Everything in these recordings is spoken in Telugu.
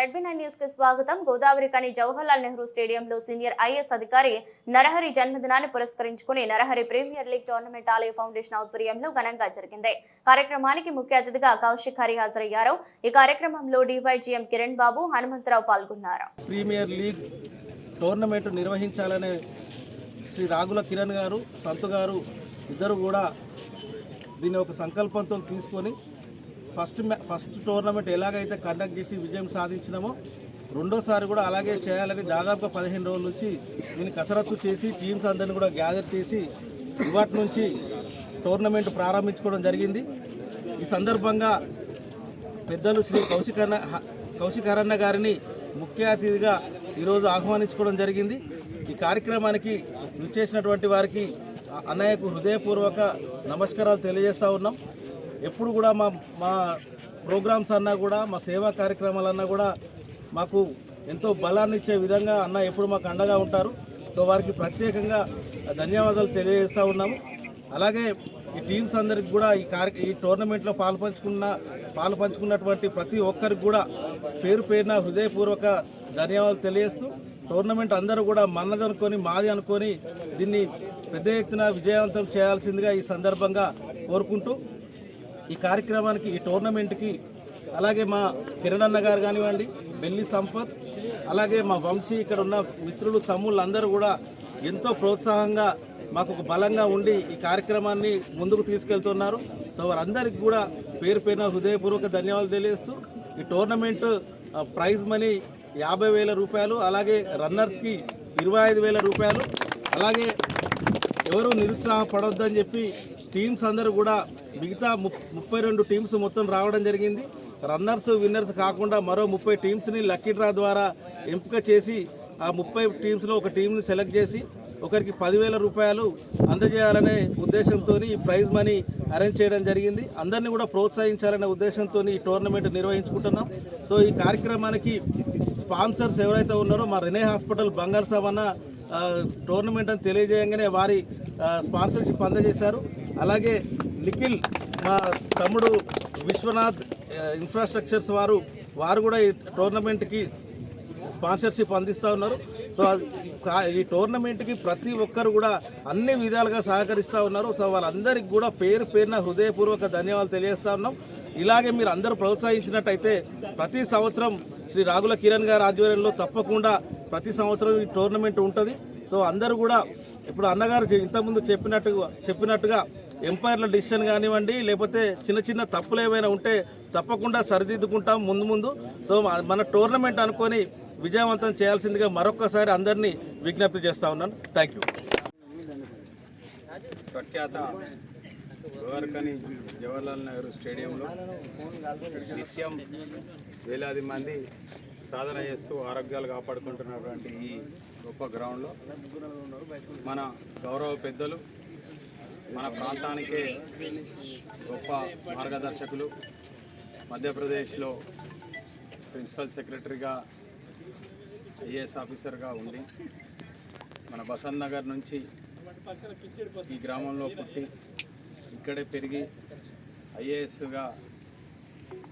న్యూస్కి స్వాగతం. గోదావరి కని జవహర్లాల్ నెహ్రూ స్టేడియంలో సీనియర్ ఐఎస్ అధికారి నరహరి జన్మదినాన్ని పురస్కరించుకుని Narahari premier league tournament Alaya foundation ఆధ్వర్యంలో ఘనంగా జరిగింది. కార్యక్రమానికి ముఖ్య అతిథిగా కౌశిక్ హరి హాజరయ్యారు. ఈ కార్యక్రమంలో డివైజీఎం కిరణ్ బాబు హనుమంతరావు పాల్గొన్నారు. ప్రీమియర్ లీగ్ టోర్నమెంట్ నిర్వహించాలనే శ్రీ రాగుల కిరణ్ గారు సంతు గారు ఇద్దరు కూడా దీన్ని ఒక సంకల్పంతో తీసుకొని ఫస్ట్ ఫస్ట్ టోర్నమెంట్ ఎలాగైతే కండక్ట్ చేసి విజయం సాధించినామో రెండోసారి కూడా అలాగే చేయాలని దాదాపుగా పదిహేను రోజుల నుంచి దీన్ని కసరత్తు చేసి టీమ్స్ అందరిని కూడా గ్యాదర్ చేసి ఇవాటి నుంచి టోర్నమెంట్ ప్రారంభించుకోవడం జరిగింది. ఈ సందర్భంగా పెద్దలు శ్రీ కౌశికన్న కౌశికరన్న గారిని ముఖ్య అతిథిగా ఈరోజు ఆహ్వానించుకోవడం జరిగింది. ఈ కార్యక్రమానికి విచ్చేసినటువంటి వారికి అన్నయ్యకు హృదయపూర్వక నమస్కారాలు తెలియజేస్తూ ఉన్నాం. ఎప్పుడు కూడా మా మా ప్రోగ్రామ్స్ అన్నా కూడా మా సేవా కార్యక్రమాలన్నా కూడా మాకు ఎంతో బలాన్ని ఇచ్చే విధంగా అన్న ఎప్పుడు మాకు అండగా ఉంటారు. సో వారికి ప్రత్యేకంగా ధన్యవాదాలు తెలియజేస్తూ ఉన్నాము. అలాగే ఈ టీమ్స్ అందరికి కూడా ఈ కార్య ఈ టోర్నమెంట్లో పాల్పంచుకున్న పాల్పంచుకున్నటువంటి ప్రతి ఒక్కరికి కూడా పేరు పేరున హృదయపూర్వక ధన్యవాదాలు తెలియజేస్తూ టోర్నమెంట్ అందరూ కూడా మన్నదనుకొని మాది అనుకొని దీన్ని పెద్ద ఎత్తున విజయవంతం చేయాల్సిందిగా ఈ సందర్భంగా కోరుకుంటూ ఈ కార్యక్రమానికి ఈ టోర్నమెంట్కి అలాగే మా కిరణ్ అన్న గారు కానివ్వండి బెల్లి సంపత్ అలాగే మా వంశీ ఇక్కడ ఉన్న మిత్రులు తమ్ముళ్ళు అందరూ కూడా ఎంతో ప్రోత్సాహంగా మాకు ఒక బలంగా ఉండి ఈ కార్యక్రమాన్ని ముందుకు తీసుకెళ్తున్నారు. సో వారందరికీ కూడా పేరు పైన హృదయపూర్వక ధన్యవాదాలు తెలియజేస్తూ ఈ టోర్నమెంట్ ప్రైజ్ మనీ యాభై వేల రూపాయలు అలాగే రన్నర్స్కి ఇరవై ఐదు వేల రూపాయలు అలాగే ఎవరు నిరుత్సాహపడొద్దని చెప్పి టీమ్స్ అందరూ కూడా మిగతా ముప్పై రెండు టీమ్స్ మొత్తం రావడం జరిగింది. రన్నర్స్ విన్నర్స్ కాకుండా మరో ముప్పై టీమ్స్ని లక్కీ డ్రా ద్వారా ఎంపిక చేసి ఆ ముప్పై టీమ్స్లో ఒక టీంని సెలెక్ట్ చేసి ఒకరికి పదివేల రూపాయలు అందజేయాలనే ఉద్దేశంతో ఈ ప్రైజ్ మనీ అరేంజ్ చేయడం జరిగింది. అందరినీ కూడా ప్రోత్సహించాలనే ఉద్దేశంతో ఈ టోర్నమెంట్ నిర్వహించుకుంటున్నాం. సో ఈ కార్యక్రమానికి స్పాన్సర్స్ ఎవరైతే ఉన్నారో మా రెనే హాస్పిటల్ బంగారు సవన్న టోర్నమెంట్ అని తెలియజేయంగానే వారి స్పాన్సర్షిప్ అందజేశారు. అలాగే నిఖిల్ మా తమ్ముడు విశ్వనాథ్ ఇన్ఫ్రాస్ట్రక్చర్స్ వారు వారు కూడా ఈ టోర్నమెంట్కి స్పాన్సర్షిప్ అందిస్తూ ఉన్నారు. సో ఈ టోర్నమెంట్కి ప్రతి ఒక్కరు కూడా అన్ని విధాలుగా సహకరిస్తూ ఉన్నారు. సో వాళ్ళందరికీ కూడా పేరు పేరున హృదయపూర్వక ధన్యవాదాలు తెలియజేస్తూ ఉన్నాం. ఇలాగే మీరు అందరూ ప్రోత్సహించినట్టయితే ప్రతి సంవత్సరం శ్రీ రాగుల కిరణ్ గారి ఆధ్వర్యంలో తప్పకుండా ప్రతి సంవత్సరం ఈ టోర్నమెంట్ ఉంటుంది. సో అందరూ కూడా ఇప్పుడు అన్నగారు ఇంతకుముందు చెప్పినట్టుగా చెప్పినట్టుగా ఎంపైర్ల డిసిషన్ కానివ్వండి లేకపోతే చిన్న చిన్న తప్పులు ఏమైనా ఉంటే తప్పకుండా సరిదిద్దుకుంటాం ముందు ముందు. సో మన టోర్నమెంట్ అనుకొని విజయవంతం చేయాల్సిందిగా మరొక్కసారి అందరినీ విజ్ఞప్తి చేస్తా ఉన్నాను. థ్యాంక్ యూ ప్రఖ్యాత గోవర్కని జవహర్లాల్ నెహ్రూ స్టేడియంలో నిత్యం వేలాది మంది సాధన చేస్తూ ఆరోగ్యాలు కాపాడుకుంటున్నటువంటి ఈ గొప్ప గ్రౌండ్లో మన గౌరవ పెద్దలు మన ప్రాంతానికే గొప్ప మార్గదర్శకులు. మధ్యప్రదేశ్లో ప్రిన్సిపల్ సెక్రటరీగా ఐఏఎస్ ఆఫీసర్గా ఉండి మన బసంత్ నగర్ నుంచి ఈ గ్రామంలో పుట్టి ఇక్కడే పెరిగి ఐఏఎస్గా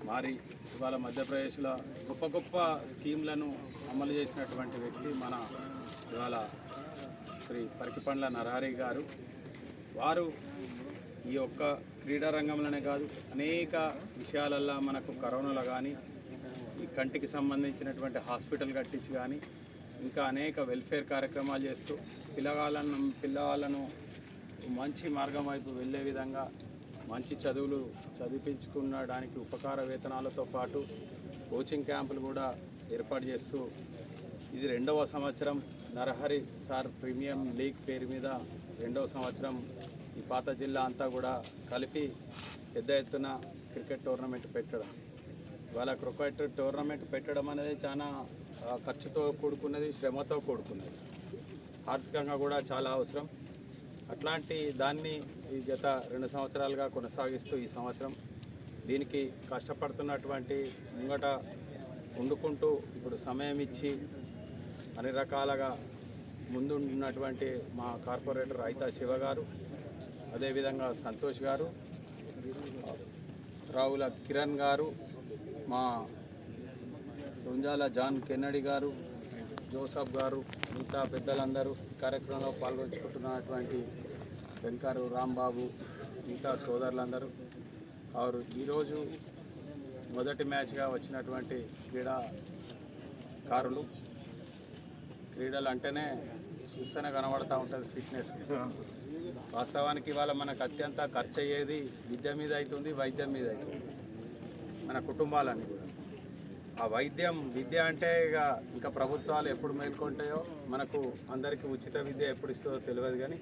మారి ఇవాళ మధ్యప్రదేశ్లో గొప్ప గొప్ప స్కీమ్లను అమలు చేసినటువంటి వ్యక్తి మన ఇవాళ శ్రీ పరికిపండ్ల నరహరి గారు. వారు ఈ యొక్క క్రీడా రంగంలోనే కాదు అనేక విషయాలల్లో మనకు కరోనాలో కానీ ఈ కంటికి సంబంధించినటువంటి హాస్పిటల్ కట్టించి కానీ ఇంకా అనేక వెల్ఫేర్ కార్యక్రమాలు చేస్తూ పిల్లగాళ్ళను పిల్లవాళ్ళను మంచి మార్గం వైపు వెళ్ళే విధంగా మంచి చదువులు చదివించుకునడానికి ఉపకార వేతనాలతో పాటు కోచింగ్ క్యాంపులు కూడా ఏర్పాటు చేస్తూ ఇది రెండవ సంవత్సరం నరహరి సార్ ప్రీమియం లీగ్ పేరు మీద రెండవ సంవత్సరం ఈ పాత జిల్లా అంతా కూడా కలిపి పెద్ద ఎత్తున క్రికెట్ టోర్నమెంట్ పెట్టడం. ఇవాళ క్రికెట్ టోర్నమెంట్ పెట్టడం అనేది చాలా ఖర్చుతో కూడుకున్నది శ్రమతో కూడుకున్నది. ఆర్థికంగా కూడా చాలా అవసరం. అట్లాంటి దాన్ని ఈ గత రెండు సంవత్సరాలుగా కొనసాగిస్తూ ఈ సంవత్సరం దీనికి కష్టపడుతున్నటువంటి ముంగట వండుకుంటూ ఇప్పుడు సమయం ఇచ్చి అన్ని రకాలుగా ముందున్నటువంటి మా కార్పొరేటర్ రైతా శివ గారు అదేవిధంగా సంతోష్ గారు రావుల కిరణ్ గారు మా రుంజాల జాన్ కెన్నడి గారు జోసఫ్ గారు మిగతా పెద్దలందరూ కార్యక్రమంలో పాల్గొంచుకుంటున్నటువంటి వెంకారు రాంబాబు మిగతా సోదరులందరూ. వారు ఈరోజు మొదటి మ్యాచ్గా వచ్చినటువంటి క్రీడాకారులు. క్రీడలు అంటేనే చూస్తేనే కనబడతా ఉంటుంది ఫిట్నెస్ వాస్తవానికి ఇవాళ మనకు అత్యంత ఖర్చు అయ్యేది విద్య మీద అవుతుంది వైద్యం మీద అవుతుంది మన కుటుంబాలన్నీ కూడా. ఆ వైద్యం విద్య అంటే ఇక ఇంకా ప్రభుత్వాలు ఎప్పుడు మేల్కొంటాయో మనకు అందరికీ ఉచిత విద్య ఎప్పుడు ఇస్తుందో తెలియదు కానీ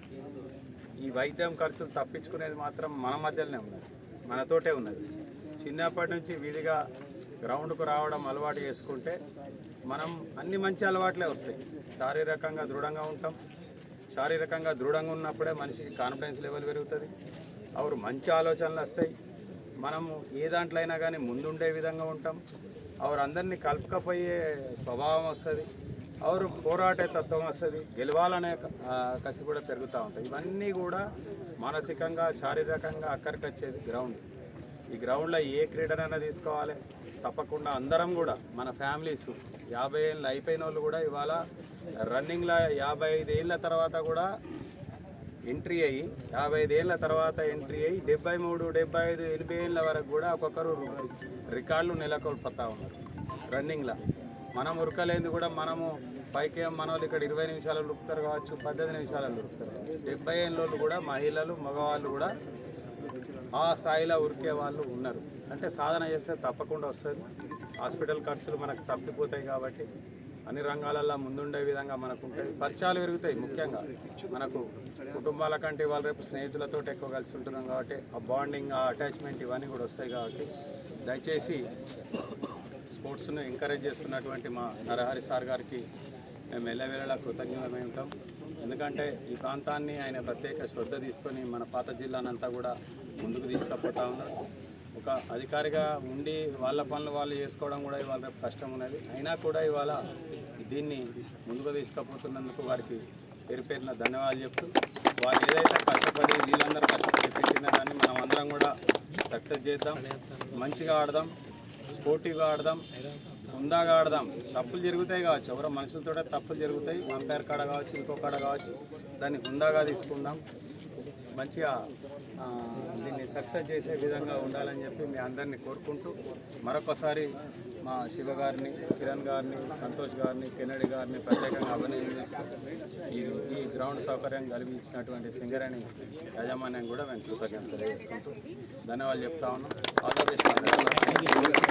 ఈ వైద్యం ఖర్చులు తప్పించుకునేది మాత్రం మన మధ్యలోనే ఉన్నది మనతోటే ఉన్నది. చిన్నప్పటి నుంచి వీధిగా గ్రౌండ్కు రావడం అలవాటు చేసుకుంటే మనం అన్ని మంచి అలవాట్లే వస్తాయి. శారీరకంగా దృఢంగా ఉంటాం. శారీరకంగా దృఢంగా ఉన్నప్పుడే మనిషికి కాన్ఫిడెన్స్ లెవెల్ పెరుగుతుంది. అవరు మంచి ఆలోచనలు వస్తాయి. మనము ఏ దాంట్లో అయినా కానీ ముందుండే విధంగా ఉంటాం. అవరు అందరినీ కలుపుకపోయే స్వభావం వస్తుంది. అవరు పోరాటే తత్వం వస్తుంది. గెలవాలనే కసి కూడా పెరుగుతూ ఉంటుంది ఇవన్నీ కూడా మానసికంగా శారీరకంగా అక్కడికి వచ్చేది గ్రౌండ్ ఈ గ్రౌండ్లో ఏ క్రీడనైనా తీసుకోవాలి. తప్పకుండా అందరం కూడా మన ఫ్యామిలీస్ యాభై ఏళ్ళు అయిపోయిన వాళ్ళు కూడా ఇవాళ రన్నింగ్లో యాభై ఐదు ఏళ్ళ తర్వాత కూడా ఎంట్రీ అయ్యి యాభై ఐదేళ్ళ తర్వాత ఎంట్రీ అయ్యి డెబ్బై మూడు డెబ్బై ఐదు ఎనభై ఏళ్ళ వరకు కూడా ఒక్కొక్కరు రికార్డులు నెలకొల్పుతా ఉన్నారు రన్నింగ్లో. మనం ఉరకలేంది కూడా మనము పైకి మన వాళ్ళు ఇక్కడ ఇరవై నిమిషాలు ఉరుకుతారు కావచ్చు పద్దెనిమిది నిమిషాలు ఉరుకుతారు కావచ్చు. డెబ్బై ఏళ్ళు కూడా మహిళలు మగవాళ్ళు కూడా ఆ స్థాయిలో ఉరికే వాళ్ళు ఉన్నారు. అంటే సాధన చేస్తే తప్పకుండా వస్తుంది. హాస్పిటల్ ఖర్చులు మనకు తప్పిపోతాయి కాబట్టి అన్ని రంగాలల్లో ముందుండే విధంగా మనకు ఉంటుంది పరిచయాలు పెరుగుతాయి ముఖ్యంగా. మనకు కుటుంబాల కంటే వాళ్ళు రేపు స్నేహితులతో ఎక్కువ కలిసి ఉంటున్నాం కాబట్టి ఆ బాండింగ్ ఆ అటాచ్మెంట్ ఇవన్నీ కూడా వస్తాయి కాబట్టి దయచేసి స్పోర్ట్స్ను ఎంకరేజ్ చేస్తున్నటువంటి మా నరహరి సార్ గారికి మేము ఎల్లవేళలా కృతజ్ఞతమై ఉంటాం. ఎందుకంటే ఈ ప్రాంతాన్ని ఆయన ప్రత్యేక శ్రద్ధ తీసుకొని మన పాత జిల్లానంతా కూడా ముందుకు తీసుకుపోతా ఉన్నారు. ఒక అధికారిగా ఉండి వాళ్ళ పనులు వాళ్ళు చేసుకోవడం కూడా ఇవాళ రేపు కష్టం ఉన్నది. అయినా కూడా ఇవాళ దీన్ని ముందుకు తీసుకుపోతున్నందుకు వారికి పేరు పేరున ధన్యవాదాలు చెప్తూ వాళ్ళు ఏదైతే కష్టపడి వీళ్ళందరూ కష్టపడి పెట్టినా కానీ మనం అందరం కూడా సక్సెస్ చేద్దాం మంచిగా ఆడదాం స్పోర్టివ్గా ఆడదాం హుందాగా ఆడదాం. తప్పులు జరుగుతాయి కావచ్చు. ఎవరో మనుషులతో తప్పులు జరుగుతాయి. అంపైర్ కాడ కావచ్చు ఇంకో కాడ కావచ్చు. దాన్ని హుందాగా తీసుకుందాం. మంచిగా సక్సెస్ చేసే విధంగా ఉండాలని చెప్పి మీ అందరినీ కోరుకుంటూ మరొకసారి మా శివ గారిని కిరణ్ గారిని సంతోష్ గారిని కెనడి గారిని ప్రత్యేకంగా అభినందిస్తూ ఈ ఈ గ్రౌండ్ సౌకర్యం కలిగించినటువంటి సింగరేణి యాజమాన్యం కూడా మేము కృతజ్ఞతలు తెలియజేసుకుంటూ ధన్యవాదాలు చెప్తా ఉన్నాం. All the best